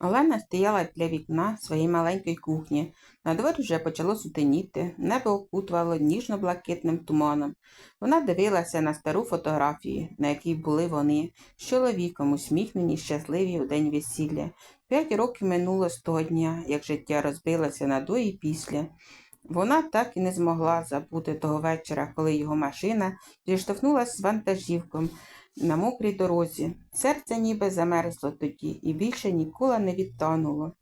Олена стояла біля вікна своєї маленької кухні. На дворі вже почало сутеніти, небо окутувало ніжно-блакитним туманом. Вона дивилася на стару фотографію, на якій були вони, з чоловіком, усміхнені, щасливі у день весілля. П'ять років минуло з того дня, як життя розбилося на до і після. Вона так і не змогла забути того вечора, коли його машина зіштовхнулася з вантажівком на мокрій дорозі. Серце ніби замерзло тоді і більше ніколи не відтануло.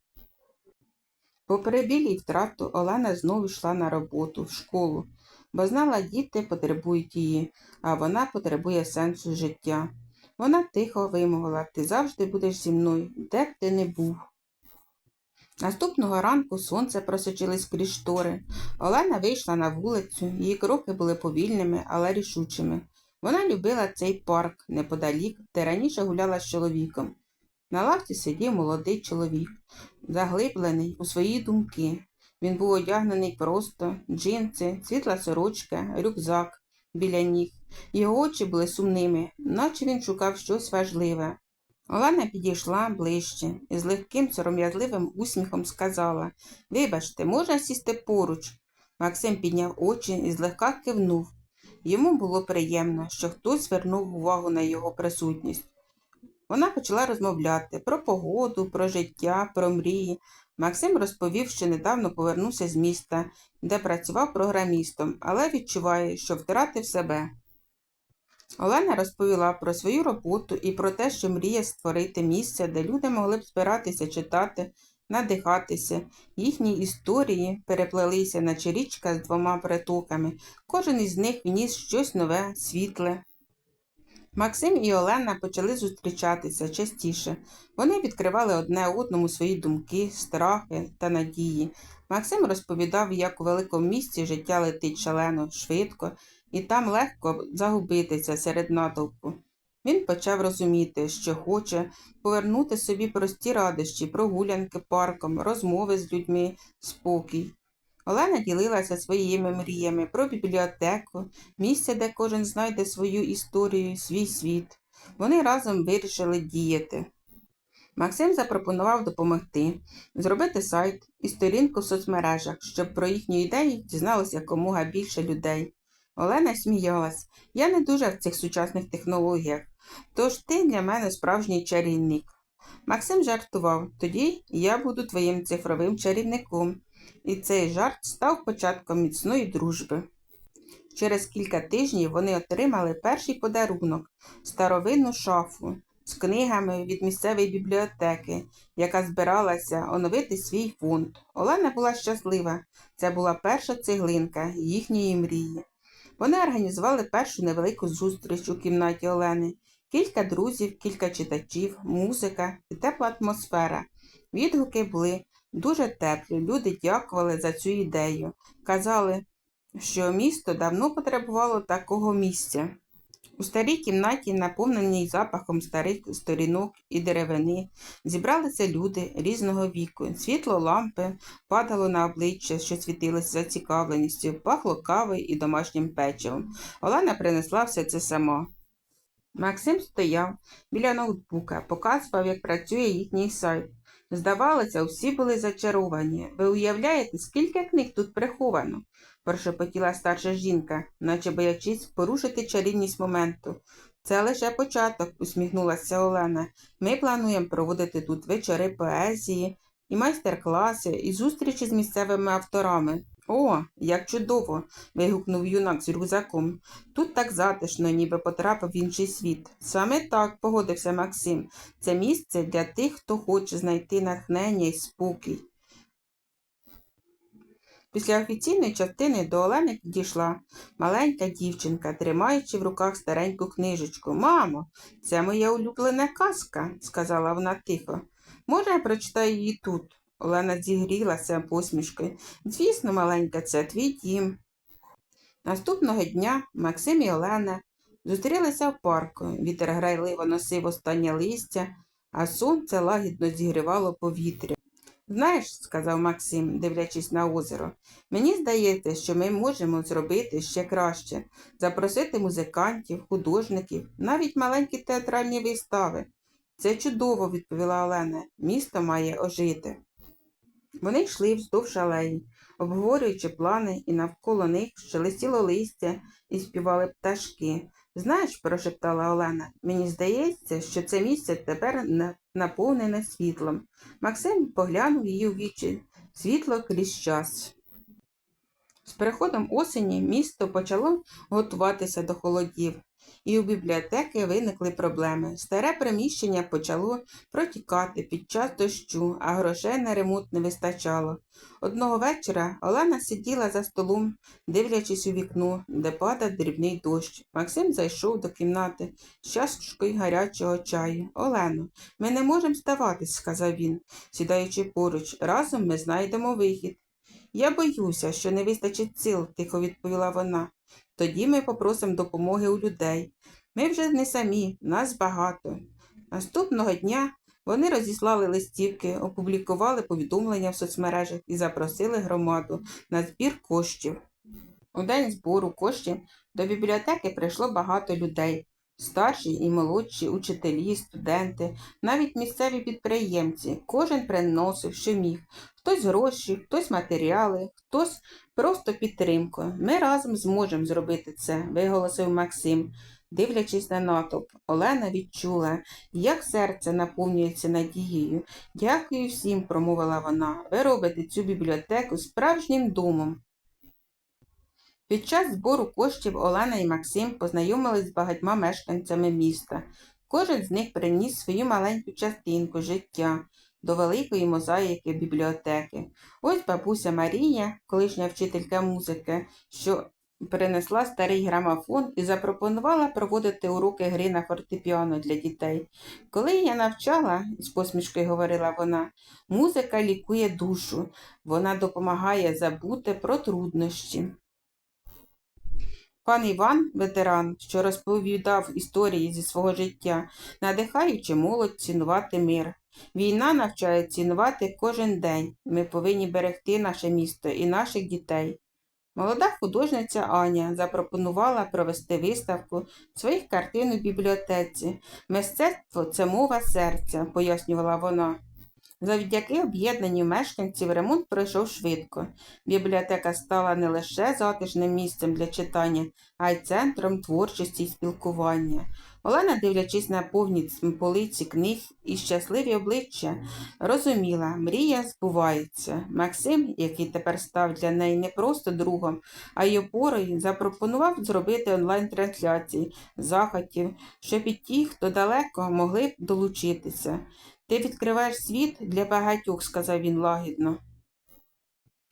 Попри біль і втрату, Олена знову йшла на роботу, в школу, бо знала, діти потребують її, а вона потребує сенсу життя. Вона тихо вимовила ти завжди будеш зі мною, де б ти не був. Наступного ранку сонце просочилось крізь штори. Олена вийшла на вулицю, її кроки були повільними, але рішучими. Вона любила цей парк неподалік, де раніше гуляла з чоловіком. На лавці сидів молодий чоловік, заглиблений у свої думки. Він був одягнений просто, джинси, світла сорочка, рюкзак біля ніг. Його очі були сумними, наче він шукав щось важливе. Олена підійшла ближче і з легким сором'язливим усміхом сказала Вибачте, можна сісти поруч. Максим підняв очі і злегка кивнув. Йому було приємно, що хтось звернув увагу на його присутність. Вона почала розмовляти про погоду, про життя, про мрії. Максим розповів, що недавно повернувся з міста, де працював програмістом, але відчуває, що втратив себе. Олена розповіла про свою роботу і про те, що мріє створити місце, де люди могли б збиратися читати, надихатися. Їхні історії переплелися, наче річка з двома притоками. Кожен із них вніс щось нове, світле. Максим і Олена почали зустрічатися частіше. Вони відкривали одне одному свої думки, страхи та надії. Максим розповідав, як у великому місті життя летить шалено, швидко, і там легко загубитися серед натовпу. Він почав розуміти, що хоче повернути собі прості радощі, прогулянки парком, розмови з людьми, спокій. Олена ділилася своїми мріями про бібліотеку, місце, де кожен знайде свою історію, свій світ. Вони разом вирішили діяти. Максим запропонував допомогти, зробити сайт і сторінку в соцмережах, щоб про їхні ідеї дізналося якомога більше людей. Олена сміялась. Я не дуже в цих сучасних технологіях, тож ти для мене справжній чарівник. Максим жартував, тоді я буду твоїм цифровим чарівником. І цей жарт став початком міцної дружби. Через кілька тижнів вони отримали перший подарунок старовинну шафу з книгами від місцевої бібліотеки, яка збиралася оновити свій фонд. Олена була щаслива. Це була перша цеглинка їхньої мрії. Вони організували першу невелику зустріч у кімнаті Олени. Кілька друзів, кілька читачів, музика і тепла атмосфера. Відгуки були дуже теплі. Люди дякували за цю ідею. Казали, що місто давно потребувало такого місця. У старій кімнаті, наповненій запахом старих сторінок і деревини, зібралися люди різного віку. Світло лампи падало на обличчя, що світилося зацікавленістю, пахло кавою і домашнім печивом. Олена принесла все це сама. Максим стояв біля ноутбука, показував, як працює їхній сайт. Здавалося, всі були зачаровані. Ви уявляєте, скільки книг тут приховано? Прошепотіла старша жінка, наче боячись порушити чарівність моменту. Це лише початок, усміхнулася Олена. Ми плануємо проводити тут вечори поезії, і майстер-класи, і зустрічі з місцевими авторами. О, як чудово. вигукнув юнак з рюкзаком. Тут так затишно, ніби потрапив в інший світ. Саме так, погодився Максим. Це місце для тих, хто хоче знайти натхнення і спокій. Після офіційної частини до Олени підійшла маленька дівчинка, тримаючи в руках стареньку книжечку. Мамо, це моя улюблена казка, сказала вона тихо. Може, я прочитаю її тут? Олена зігрілася посмішкою. Звісно, маленька, це твій дім. Наступного дня Максим і Олена зустрілися в парку. Вітер грайливо носив останнє листя, а сонце лагідно зігрівало повітря. Знаєш, сказав Максим, дивлячись на озеро, мені здається, що ми можемо зробити ще краще запросити музикантів, художників, навіть маленькі театральні вистави. Це чудово, відповіла Олена. Місто має ожити. Вони йшли вздовж алеї, обговорюючи плани, і навколо них шелестіло листя і співали пташки. Знаєш, прошептала Олена, мені здається, що це місце тепер наповнене світлом. Максим поглянув її у вічі. Світло крізь час. З приходом осені місто почало готуватися до холодів, і у бібліотеки виникли проблеми. Старе приміщення почало протікати під час дощу, а грошей на ремонт не вистачало. Одного вечора Олена сиділа за столом, дивлячись у вікно, де падав дрібний дощ. Максим зайшов до кімнати з чашкою гарячого чаю. Олено, ми не можемо здаватись, сказав він, сідаючи поруч. Разом ми знайдемо вихід. Я боюся, що не вистачить сил, тихо відповіла вона. Тоді ми попросимо допомоги у людей. Ми вже не самі, нас багато. Наступного дня вони розіслали листівки, опублікували повідомлення в соцмережах і запросили громаду на збір коштів. У день збору коштів до бібліотеки прийшло багато людей. Старші і молодші, учителі, студенти, навіть місцеві підприємці. Кожен приносив, що міг. Хтось гроші, хтось матеріали, хтось просто підтримку. Ми разом зможемо зробити це, виголосив Максим. Дивлячись на натовп, Олена відчула, як серце наповнюється надією. Дякую всім, промовила вона. Ви робите цю бібліотеку справжнім домом. Під час збору коштів Олена і Максим познайомились з багатьма мешканцями міста. Кожен з них приніс свою маленьку частинку життя до великої мозаїки бібліотеки. Ось бабуся Марія, колишня вчителька музики, що принесла старий грамофон і запропонувала проводити уроки гри на фортепіано для дітей. Коли я навчала, з посмішкою говорила вона, музика лікує душу, вона допомагає забути про труднощі. Пан Іван, ветеран, що розповідав історії зі свого життя, надихаючи молодь цінувати мир. Війна навчає цінувати кожен день. Ми повинні берегти наше місто і наших дітей. Молода художниця Аня запропонувала провести виставку своїх картин у бібліотеці. Мистецтво це мова серця, пояснювала вона. Завдяки об'єднанню мешканців ремонт пройшов швидко. Бібліотека стала не лише затишним місцем для читання, а й центром творчості і спілкування. Олена, дивлячись на повні полиці книг і щасливі обличчя, розуміла, мрія збувається. Максим, який тепер став для неї не просто другом, а й опорою, запропонував зробити онлайн-трансляції заходів, щоб і ті, хто далеко, могли б долучитися. Ти відкриваєш світ для багатьох, сказав він лагідно.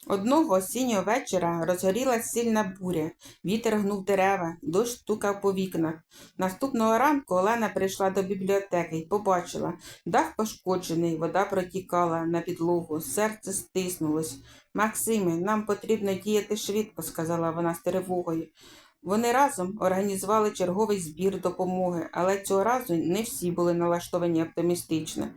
Одного осіннього вечора розгорілась сильна буря, вітер гнув дерева, дощ стукав по вікнах. Наступного ранку Олена прийшла до бібліотеки і побачила, дах пошкоджений, вода протікала на підлогу, серце стиснулось. Максиме, нам потрібно діяти швидко, сказала вона з тривогою. Вони разом організували черговий збір допомоги, але цього разу не всі були налаштовані оптимістично.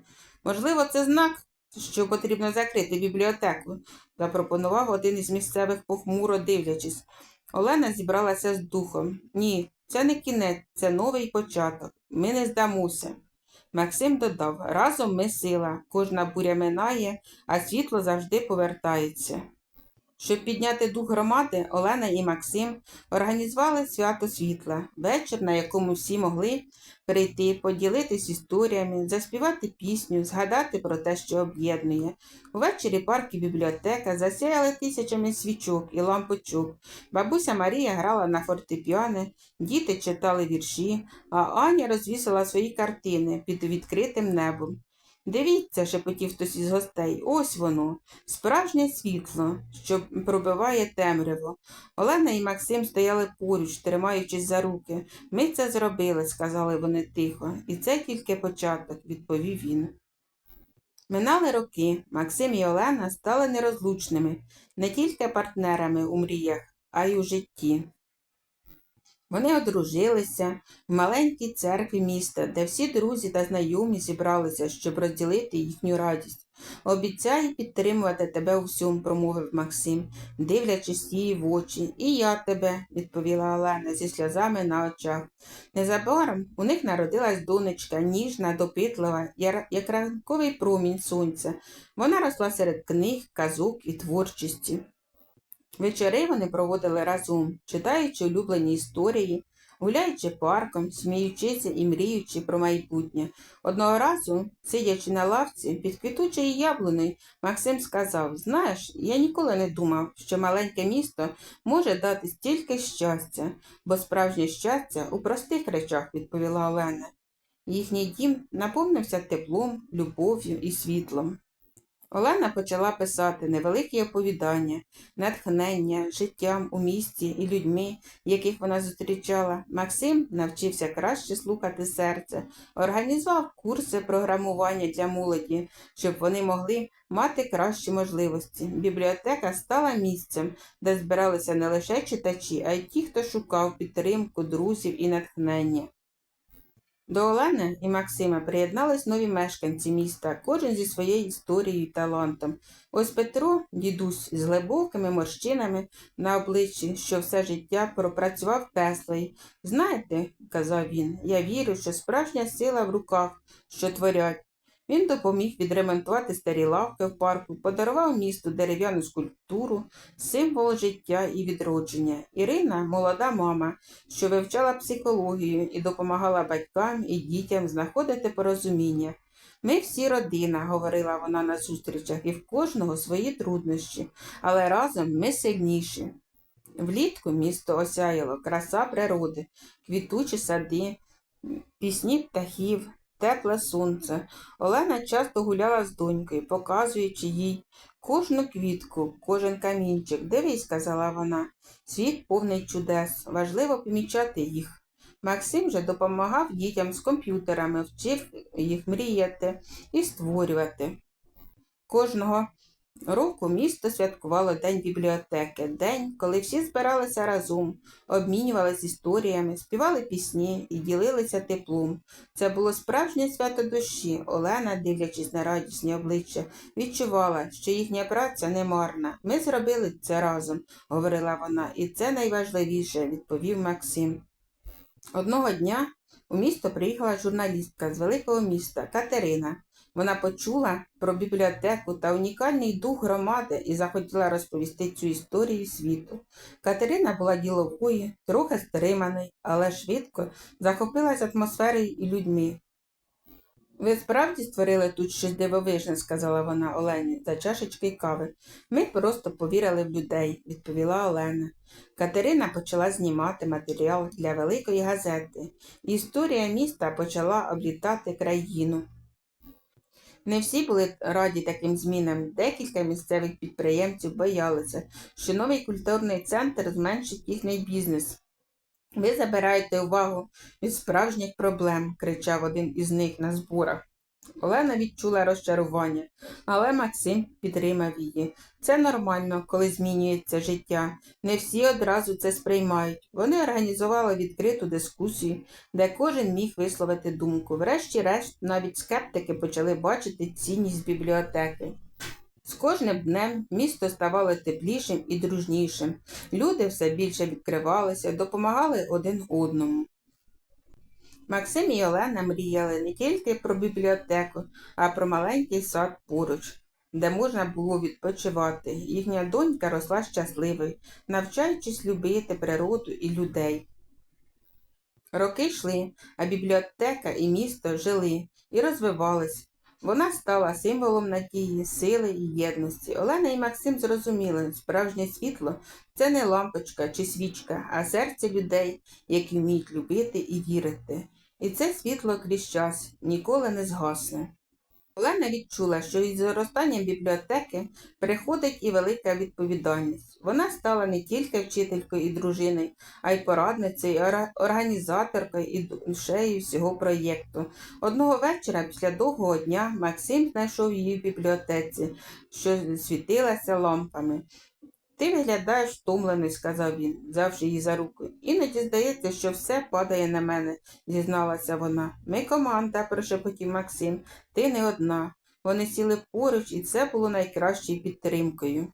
Можливо, це знак, що потрібно закрити бібліотеку, запропонував один із місцевих похмуро дивлячись. Олена зібралася з духом. Ні, це не кінець, це новий початок. Ми не здамося. Максим додав разом ми сила, кожна буря минає, а світло завжди повертається. Щоб підняти дух громади, Олена і Максим організували свято світла, вечір, на якому всі могли прийти, поділитись історіями, заспівати пісню, згадати про те, що об'єднує. Увечері парк і бібліотека засяяли тисячами свічок і лампочок. Бабуся Марія грала на фортепіано, діти читали вірші, а Аня розвісила свої картини під відкритим небом. Дивіться, шепотів хтось із гостей, ось воно, справжнє світло, що пробиває темряво. Олена і Максим стояли поруч, тримаючись за руки. Ми це зробили, сказали вони тихо, і це тільки початок, відповів він. Минали роки. Максим і Олена стали нерозлучними, не тільки партнерами у мріях, а й у житті. Вони одружилися в маленькій церкві міста, де всі друзі та знайомі зібралися, щоб розділити їхню радість. Обіцяю підтримувати тебе у всьому, промовив Максим, дивлячись їй в очі. І я тебе, відповіла Олена зі сльозами на очах. Незабаром у них народилась донечка, ніжна, допитлива, як ранковий промінь сонця. Вона росла серед книг, казок і творчості. Вечори вони проводили разом, читаючи улюблені історії, гуляючи парком, сміючися і мріючи про майбутнє. Одного разу, сидячи на лавці під квітучою яблуною, Максим сказав: Знаєш, я ніколи не думав, що маленьке місто може дати стільки щастя, бо справжнє щастя у простих речах, відповіла Олена. Їхній дім наповнився теплом, любов'ю і світлом. Олена почала писати невеликі оповідання, натхнення, життям у місті і людьми, яких вона зустрічала. Максим навчився краще слухати серце, організував курси програмування для молоді, щоб вони могли мати кращі можливості. Бібліотека стала місцем, де збиралися не лише читачі, а й ті, хто шукав підтримку, друзів і натхнення. До Олени і Максима приєднались нові мешканці міста, кожен зі своєю історією і талантом. Ось Петро, дідусь з глибокими морщинами на обличчі, що все життя пропрацював Теслою. Знаєте, казав він, я вірю, що справжня сила в руках, що творять. Він допоміг відремонтувати старі лавки в парку, подарував місту дерев'яну скульптуру, символ життя і відродження. Ірина молода мама, що вивчала психологію і допомагала батькам і дітям знаходити порозуміння. Ми всі родина, говорила вона на зустрічах, і в кожного свої труднощі, але разом ми сильніші. Влітку місто осяяло краса природи, квітучі сади, пісні птахів, тепле сонце. Олена часто гуляла з донькою, показуючи їй кожну квітку, кожен камінчик. Дивись, сказала вона, світ повний чудес, важливо помічати їх. Максим же допомагав дітям з комп'ютерами, вчив їх мріяти і створювати. Кожного року місто святкувало День бібліотеки, день, коли всі збиралися разом, обмінювалися історіями, співали пісні і ділилися теплом. Це було справжнє свято душі. Олена, дивлячись на радісні обличчя, відчувала, що їхня праця не марна. Ми зробили це разом, говорила вона, і це найважливіше, відповів Максим. Одного дня у місто приїхала журналістка з великого міста Катерина. Вона почула про бібліотеку та унікальний дух громади і захотіла розповісти цю історію світу. Катерина була діловою, трохи стриманою, але швидко захопилась атмосферою і людьми. Ви справді створили тут щось дивовижне, сказала вона Олені за чашечки кави. Ми просто повірили в людей, відповіла Олена. Катерина почала знімати матеріал для великої газети. Історія міста почала облітати країну. Не всі були раді таким змінам. Декілька місцевих підприємців боялися, що новий культурний центр зменшить їхній бізнес. Ви забираєте увагу від справжніх проблем, кричав один із них на зборах. Олена відчула розчарування, але Максим підтримав її. Це нормально, коли змінюється життя. Не всі одразу це сприймають. Вони організували відкриту дискусію, де кожен міг висловити думку. Врешті-решт, навіть скептики почали бачити цінність бібліотеки. З кожним днем місто ставало теплішим і дружнішим. Люди все більше відкривалися, допомагали один одному. Максим і Олена мріяли не тільки про бібліотеку, а про маленький сад поруч, де можна було відпочивати. Їхня донька росла щасливою, навчаючись любити природу і людей. Роки йшли, а бібліотека і місто жили і розвивались. Вона стала символом надії, сили і єдності. Олена і Максим зрозуміли, справжнє світло це не лампочка чи свічка, а серце людей, які вміють любити і вірити. І це світло крізь час ніколи не згасне. Олена відчула, що із зростанням бібліотеки приходить і велика відповідальність. Вона стала не тільки вчителькою і дружиною, а й порадницею, організаторкою і душею всього проєкту. Одного вечора після довгого дня Максим знайшов її в бібліотеці, що світилася лампами. Ти виглядаєш втомлений, сказав він, взявши її за руку. Іноді здається, що все падає на мене, зізналася вона. Ми команда, прошепотів Максим. Ти не одна. Вони сіли поруч, і це було найкращою підтримкою.